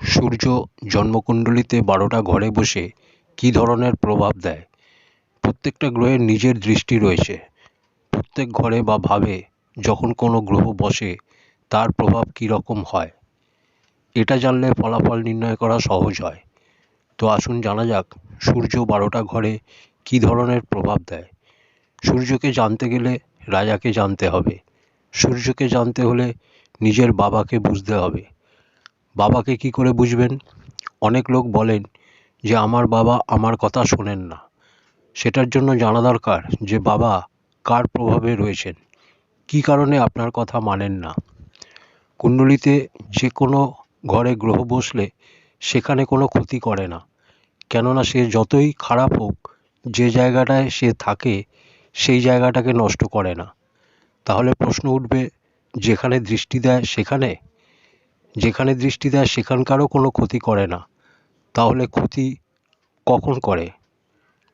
সূর্য জন্মকুণ্ডলীতে বারোটা ঘরে বসে কী ধরনের প্রভাব দেয়? প্রত্যেকটা গ্রহের নিজের দৃষ্টি রয়েছে। প্রত্যেক ঘরে বা ভাবে যখন কোনো গ্রহ বসে, তার প্রভাব কী রকম হয়? এটা জানলে ফলাফল নির্ণয় করা সহজ হয়। তো আসুন জানা যাক, সূর্য বারোটা ঘরে কী ধরনের প্রভাব দেয়? সূর্যকে জানতে গেলে রাজাকে জানতে হবে। সূর্যকে জানতে হলে নিজের বাবাকে বুঝতে হবে। বাবাকে কি করে বুঝবেন? অনেক লোক বলেন যে, আমার বাবা আমার কথা শোনেন না। সেটার জন্য জানা দরকার যে, বাবা কার প্রভাবে রয়েছেন। কী কারণে আপনার কথা মানেন না? কুণ্ডলিতে যে কোনো ঘরে গ্রহ বসলে সেখানে কোনো ক্ষতি করে না। কেননা সে যতই খারাপ হোক, যে জায়গাটায় সে থাকে, সেই জায়গাটাকে নষ্ট করে না। তাহলে প্রশ্ন উঠবে, যেখানে দৃষ্টি দেয় সেখানে? যেখানে দৃষ্টি দেয় সেখানকারও কোনো ক্ষতি করে না। তাহলে ক্ষতি কখন করে?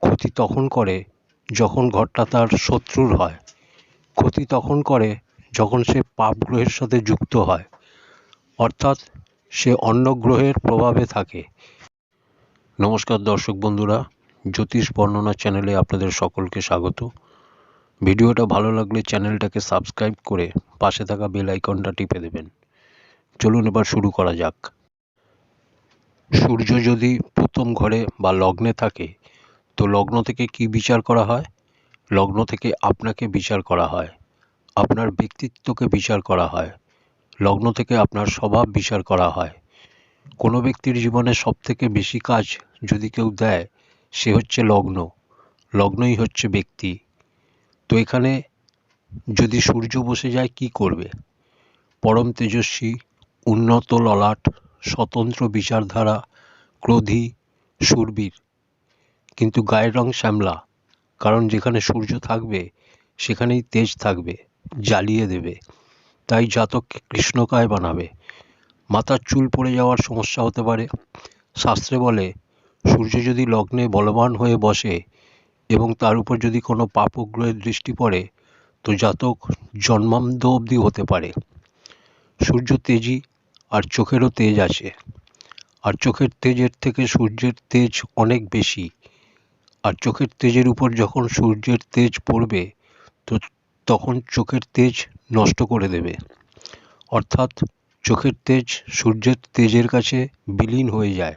ক্ষতি তখন করে যখন ঘরটা তার শত্রুর হয়। ক্ষতি তখন করে যখন সে পাপ গ্রহের সাথে যুক্ত হয়। অর্থাৎ সে অন্য গ্রহের প্রভাবে থাকে। নমস্কার দর্শক বন্ধুরা, জ্যোতিষ বর্ণনা চ্যানেলে আপনাদের সকলকে স্বাগত। ভিডিওটা ভালো লাগলে চ্যানেলটাকে সাবস্ক্রাইব করে পাশে থাকা বেল আইকনটা টিপে দেবেন। চলুন এবার শুরু করা যাক। সূর্য যদি প্রথম ঘরে বা লগ্নে থাকে, তো লগ্ন থেকে কি বিচার করা হয়? লগ্ন থেকে আপনাকে বিচার করা হয়। আপনার ব্যক্তিত্বকে বিচার করা হয়। লগ্ন থেকে আপনার স্বভাব বিচার করা হয়। কোনো ব্যক্তির জীবনে সবথেকে বেশি কাজ যদি কেউ দেয়, সে হচ্ছে লগ্ন। লগ্নই হচ্ছে ব্যক্তি। তো এখানে যদি সূর্য বসে যায়, কি করবে? পরম তেজস্বী উন্নত ললাট, স্বতন্ত্র বিচারধারা, ক্রোধী, সুরবীর। কিন্তু গায়ের রং শ্যামলা, কারণ যেখানে সূর্য থাকবে, সেখানেই তেজ থাকবে, জ্বালিয়ে দেবে। তাই জাতককে কৃষ্ণকায় বানাবে। মাথার চুল পড়ে যাওয়ার সমস্যা হতে পারে। শাস্ত্রে বলে, সূর্য যদি লগ্নে বলবান হয়ে বসে এবং তার উপর যদি কোনো পাপগ্রহের দৃষ্টি পড়ে, তো জাতক জন্মান্ধ অবধি হতে পারে। সূর্য তেজি আর চোখেরও তেজ আছে। আর চোখের তেজের থেকে সূর্যের তেজ অনেক বেশি। আর চোখের তেজের উপর যখন সূর্যের তেজ পড়বে, তো তখন চোখের তেজ নষ্ট করে দেবে। অর্থাৎ চোখের তেজ সূর্যের তেজের কাছে বিলীন হয়ে যায়।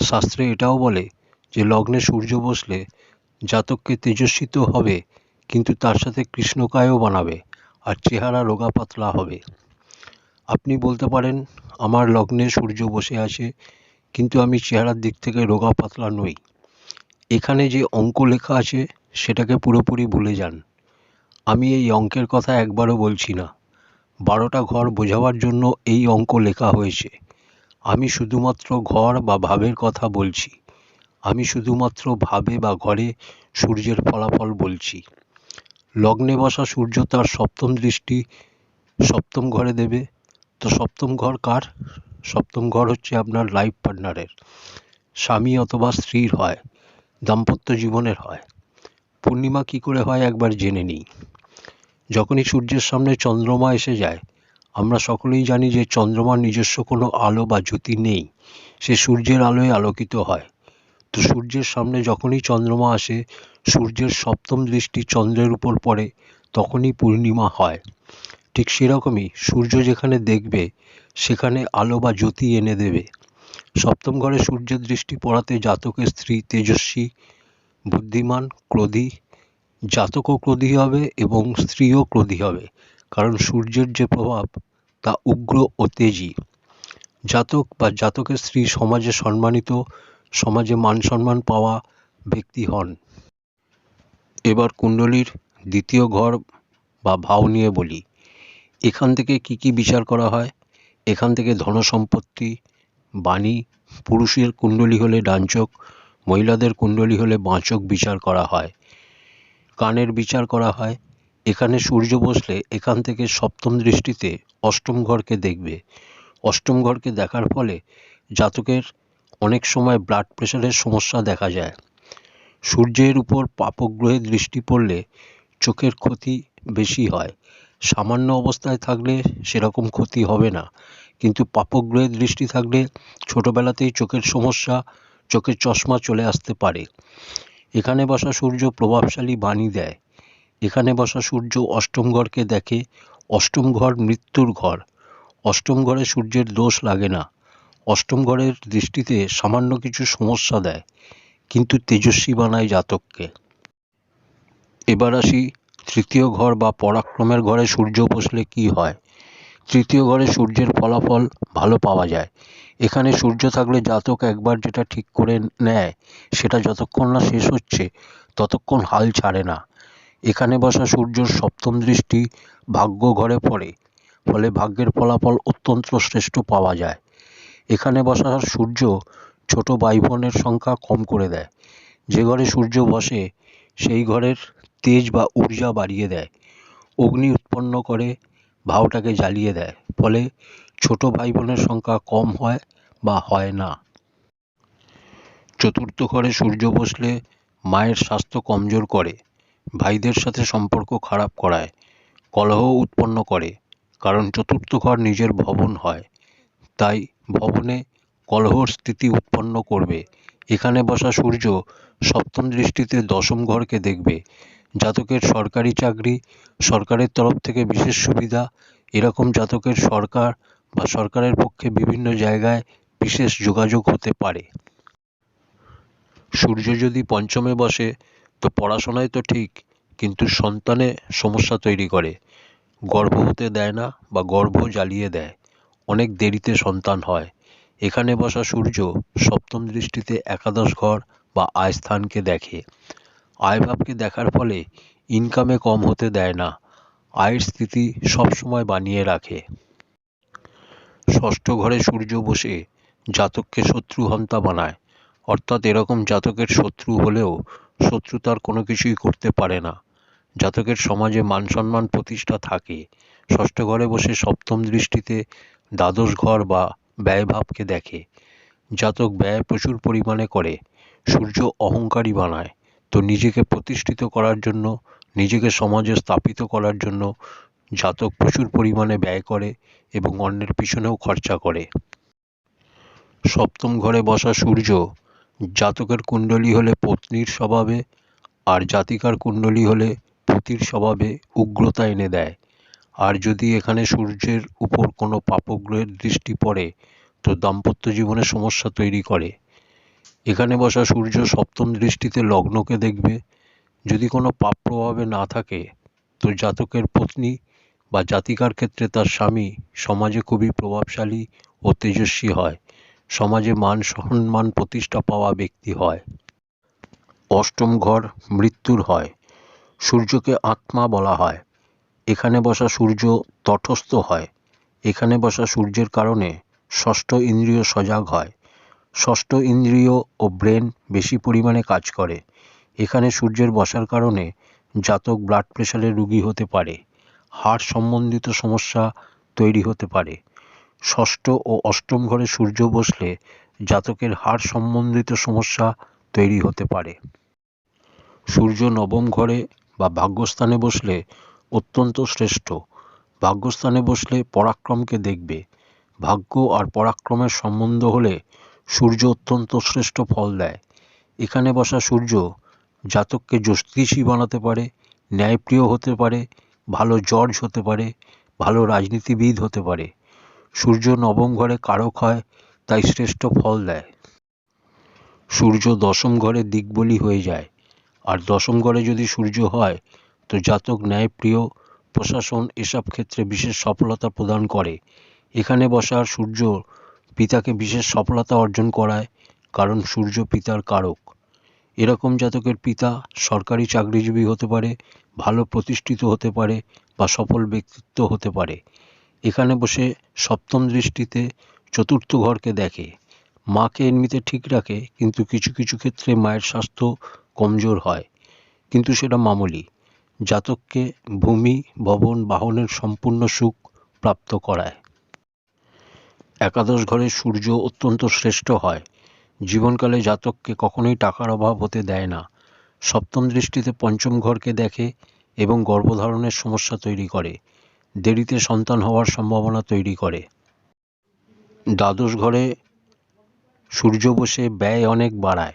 শাস্ত্রে এটাও বলে যে, লগ্নে সূর্য বসলে জাতককে তেজস্বী তো হবে, কিন্তু তার সাথে কৃষ্ণকায়ও বানাবে, আর চেহারা রোগা পাতলা হবে। আপনি বলতে পারেন, আমার লগ্নে সূর্য বসে আছে, কিন্তু আমি চেহারার দিক থেকে রোগা পাতলা নই। এখানে যে অঙ্ক লেখা আছে, সেটাকে পুরোপুরি ভুলে যান। আমি এই অঙ্কের কথা একবারও বলছি না। বারোটা ঘর বোঝাবার জন্য এই অঙ্ক লেখা হয়েছে। আমি শুধুমাত্র ঘর বা ভাবের কথা বলছি। আমি শুধুমাত্র ভাবে বা ঘরে সূর্যের ফলাফল বলছি। লগ্নে বসা সূর্য তার সপ্তম দৃষ্টি সপ্তম ঘরে দেবে। তো সপ্তম ঘর কার? সপ্তম ঘর হচ্ছে আপনার লাইফ পার্টনারের স্বামী অথবা স্ত্রীর হয়, দাম্পত্য জীবনের হয়। পূর্ণিমা কি করে হয় একবার জেনে নিই। যখনই সূর্যের সামনে চন্দ্রমা এসে যায়, আমরা সকলেই জানি যে চন্দ্রমার নিজস্ব কোনো আলো বা জ্যোতি নেই, সে সূর্যের আলোয় আলোকিত হয়। তো সূর্যের সামনে যখনই চন্দ্রমা আসে, সূর্যের সপ্তম দৃষ্টি চন্দ্রের উপর পড়ে, তখনই পূর্ণিমা হয়। ঠিক সেরকমই সূর্য যেখানে দেখবে, সেখানে আলো বা জ্যোতি এনে দেবে। সপ্তম ঘরে সূর্যের দৃষ্টি পড়াতে জাতকের স্ত্রী তেজস্বী, বুদ্ধিমান, ক্রোধী। জাতকও ক্রোধী হবে এবং স্ত্রীও ক্রোধী হবে, কারণ সূর্যের যে প্রভাব, তা উগ্র ও তেজি। জাতক বা জাতকের স্ত্রী সমাজে সম্মানিত, সমাজে মান সম্মান পাওয়া ব্যক্তি হন। এবার কুণ্ডলীর দ্বিতীয় ঘর বা ভাও নিয়ে বলি। এখান থেকে কি কি বিচার করা হয়? এখান থেকে ধন সম্পত্তি বাণী, পুরুষের কুণ্ডলী হলে ডানচোখ, মহিলাদের কুণ্ডলী হলে বাঁচক বিচার করা হয়। কানের বিচার করা হয়। এখানে সূর্য বসলে এখান থেকে সপ্তম দৃষ্টিতে অষ্টম ঘরকে দেখবে। অষ্টম ঘরকে দেখার ফলে জাতকের অনেক সময় ব্লাড প্রেশারের সমস্যা দেখা যায়। সূর্যের উপর পাপগ্রহের দৃষ্টি পড়লে চোখের ক্ষতি বেশি হয়। সামান্য অবস্থায় থাকলে সেরকম ক্ষতি হবে না। কিন্তু পাপগ্রহের দৃষ্টি থাকলে ছোটবেলাতেই চোখের সমস্যা, চোখের চশমা চলে আসতে পারে। এখানে বসা সূর্য প্রভাবশালী বাণী দেয়। এখানে বসা সূর্য অষ্টম ঘরকে দেখে, অষ্টম ঘর মৃত্যুর ঘর। অষ্টম ঘরে সূর্যের দোষ লাগে না। অষ্টম ঘরের দৃষ্টিতে সামান্য কিছু সমস্যা দেয়, কিন্তু তেজস্বী বানায় জাতককে। এবার আসি তৃতীয় ঘর বা পরাক্রমের ঘরে সূর্য বসলে কি হয়? তৃতীয় ঘরে সূর্যের ফলাফল ভালো পাওয়া যায়। এখানে সূর্য থাকলে জাতক একবার যেটা ঠিক করে নেয়, সেটা যতক্ষণ না শেষ হচ্ছে, ততক্ষণ হাল ছাড়ে না। এখানে বসা সূর্যর সপ্তম দৃষ্টি ভাগ্য ঘরে পড়ে, ফলে ভাগ্যের ফলাফল অত্যন্ত শ্রেষ্ঠ পাওয়া যায়। এখানে বসা সূর্য ছোট ভাই সংখ্যা কম করে দেয়। যে ঘরে সূর্য বসে, সেই ঘরের তেজ বা ঊর্জা বাড়িয়ে দেয়। অগ্নি উৎপন্ন করে, ভাওটাকে জ্বালিয়ে দেয়। ফলে ছোট ভাই বোনের সংখ্যা কম হয় বা হয় না। চতুর্থ ঘরে সূর্য বসলে মায়ের স্বাস্থ্য কমজোর করে, ভাইদের সাথে সম্পর্ক খারাপ করায়, কলহ উৎপন্ন করে, কারণ চতুর্থ ঘর নিজের ভবন হয়। তাই ভবনে কলহর স্থিতি উৎপন্ন করবে। এখানে বসা সূর্য সপ্তম দৃষ্টিতে দশম ঘরকে দেখবে। জাতকের সরকারি চাকরি, সরকারের তরফ থেকে বিশেষ সুবিধা, এরকম জাতকের সরকার বা সরকারের পক্ষে বিভিন্ন জায়গায় বিশেষ যোগাযোগ হতে পারে। সূর্য যদি পঞ্চমে বসে, তো পড়াশোনায় তো ঠিক, কিন্তু সন্তানে সমস্যা তৈরি করে। গর্ভ হতে দেয় না বা গর্ভ জ্বালিয়ে দেয়। অনেক দেরিতে সন্তান হয়। এখানে বসা সূর্য সপ্তম দৃষ্টিতে একাদশ ঘর বা আয়স্থানকে দেখে। আয়ভাবকে দেখার ফলে ইনকামে কম হতে দেয় না। আয়ের স্থিতি সবসময় বানিয়ে রাখে। ষষ্ঠ ঘরে সূর্য বসে জাতককে শত্রু হন্তা বানায়। অর্থাৎ এরকম জাতকের শত্রু হলেও শত্রুতার কোনো কিছুই করতে পারে না। জাতকের সমাজে মান সম্মান প্রতিষ্ঠা থাকে। ষষ্ঠ ঘরে বসে সপ্তম দৃষ্টিতে দ্বাদশ ঘর বা ব্যয়ভাবকে দেখে। জাতক ব্যয় প্রচুর পরিমাণে করে। সূর্য অহংকারী বানায়। তো নিজেকে প্রতিষ্ঠিত করার জন্য, নিজেকে সমাজে স্থাপিত করার জন্য জাতক প্রচুর পরিমাণে ব্যয় করে এবং অন্যের পিছনেও খরচা করে। সপ্তম ঘরে বসা সূর্য জাতকের কুণ্ডলী হলে পত্নীর স্বভাবে আর জাতিকার কুণ্ডলী হলে পতির স্বভাবে উগ্রতা এনে দেয়। আর যদি এখানে সূর্যের উপর কোনো পাপগ্রহের দৃষ্টি পড়ে, তো দাম্পত্য জীবনে সমস্যা তৈরি করে। এখানে বসা সূর্য সপ্তম দৃষ্টিতে লগ্নকে দেখবে। যদি কোনো পাপ প্রভাবে না থাকে, তো জাতকের পত্নী বা জাতিকার ক্ষেত্রে তার স্বামী সমাজে খুবই প্রভাবশালী ও তেজস্বী হয়। সমাজে মান সম্মান প্রতিষ্ঠা পাওয়া ব্যক্তি হয়। অষ্টম ঘর মৃত্যুর হয়। সূর্যকে আত্মা বলা হয়। এখানে বসা সূর্য তটস্থ হয়। এখানে বসা সূর্যের কারণে ষষ্ঠ ইন্দ্রিয় সজাগ হয়। ষষ্ঠ ইন্দ্রিয় ও ব্রেন বেশি পরিমাণে কাজ করে। এখানে সূর্যের বসার কারণে জাতক ব্লাড প্রেশারের রুগী হতে পারে। হার্ট সম্বন্ধিত সমস্যা তৈরি হতে পারে। ষষ্ঠ ও অষ্টম ঘরে সূর্য বসলে জাতকের হাড় সম্বন্ধিত সমস্যা তৈরি হতে পারে। সূর্য নবম ঘরে বা ভাগ্যস্থানে বসলে অত্যন্ত শ্রেষ্ঠ। ভাগ্যস্থানে বসলে পরাক্রমকে দেখবে। ভাগ্য আর পরাক্রমের সম্বন্ধ হলে সূর্য অত্যন্ত শ্রেষ্ঠ ফল দেয়। এখানে বসা সূর্য জাতককে জ্যোতিষী বানাতে পারে, ন্যায়প্রিয় হতে পারে, ভালো জর্জ হতে পারে, ভালো রাজনীতিবিদ হতে পারে। সূর্য নবম ঘরে কারক হয়, তাই শ্রেষ্ঠ ফল দেয়। সূর্য দশম ঘরে দিকবলি হয়ে যায়। আর দশম ঘরে যদি সূর্য হয়, তো জাতক ন্যায়প্রিয়, প্রশাসন এসব ক্ষেত্রে বিশেষ সফলতা প্রদান করে। এখানে বসার সূর্য পিতাকে বিশেষ সফলতা অর্জন করায়, কারণ সূর্য পিতার কারক। এরকম জাতকের পিতা সরকারি চাকরিজীবী হতে পারে, ভালো প্রতিষ্ঠিত হতে পারে বা সফল ব্যক্তিত্ব হতে পারে। এখানে বসে সপ্তম দৃষ্টিতে চতুর্থ ঘরকে দেখে। মাকে এমনিতে ঠিক রাখে, কিন্তু কিছু কিছু ক্ষেত্রে মায়ের স্বাস্থ্য কমজোর হয়। কিন্তু সেটা মামুলি। জাতককে ভূমি, ভবন, বাহনের সম্পূর্ণ সুখ প্রাপ্ত করায়। একাদশ ঘরে সূর্য অত্যন্ত শ্রেষ্ঠ হয়। জীবনকালে জাতককে কখনোই টাকার অভাব হতে দেয় না। সপ্তম দৃষ্টিতে পঞ্চম ঘরকে দেখে এবং গর্ভধারণের সমস্যা তৈরি করে। দেরিতে সন্তান হওয়ার সম্ভাবনা তৈরি করে। দ্বাদশ ঘরে সূর্য বসে ব্যয় অনেক বাড়ায়।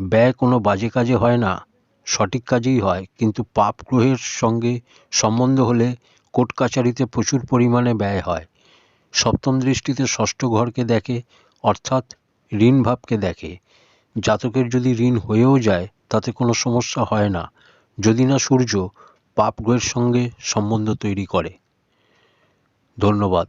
ব্যয় কোনো বাজে কাজে হয় না, সঠিক কাজেই হয়, কিন্তু পাপ গ্রহের সঙ্গে সম্বন্ধ হলে কোর্ট কাচারিতে প্রচুর পরিমাণে ব্যয় হয়। সপ্তম দৃষ্টিতে ষষ্ঠ ঘরকে দেখে, অর্থাৎ ঋণ ভাবকে দেখে। জাতকের যদি ঋণ হয়েও যায়, তাতে কোনো সমস্যা হয় না, যদি না সূর্য পাপ গ্রহের সঙ্গে সম্বন্ধ তৈরি করে। ধন্যবাদ।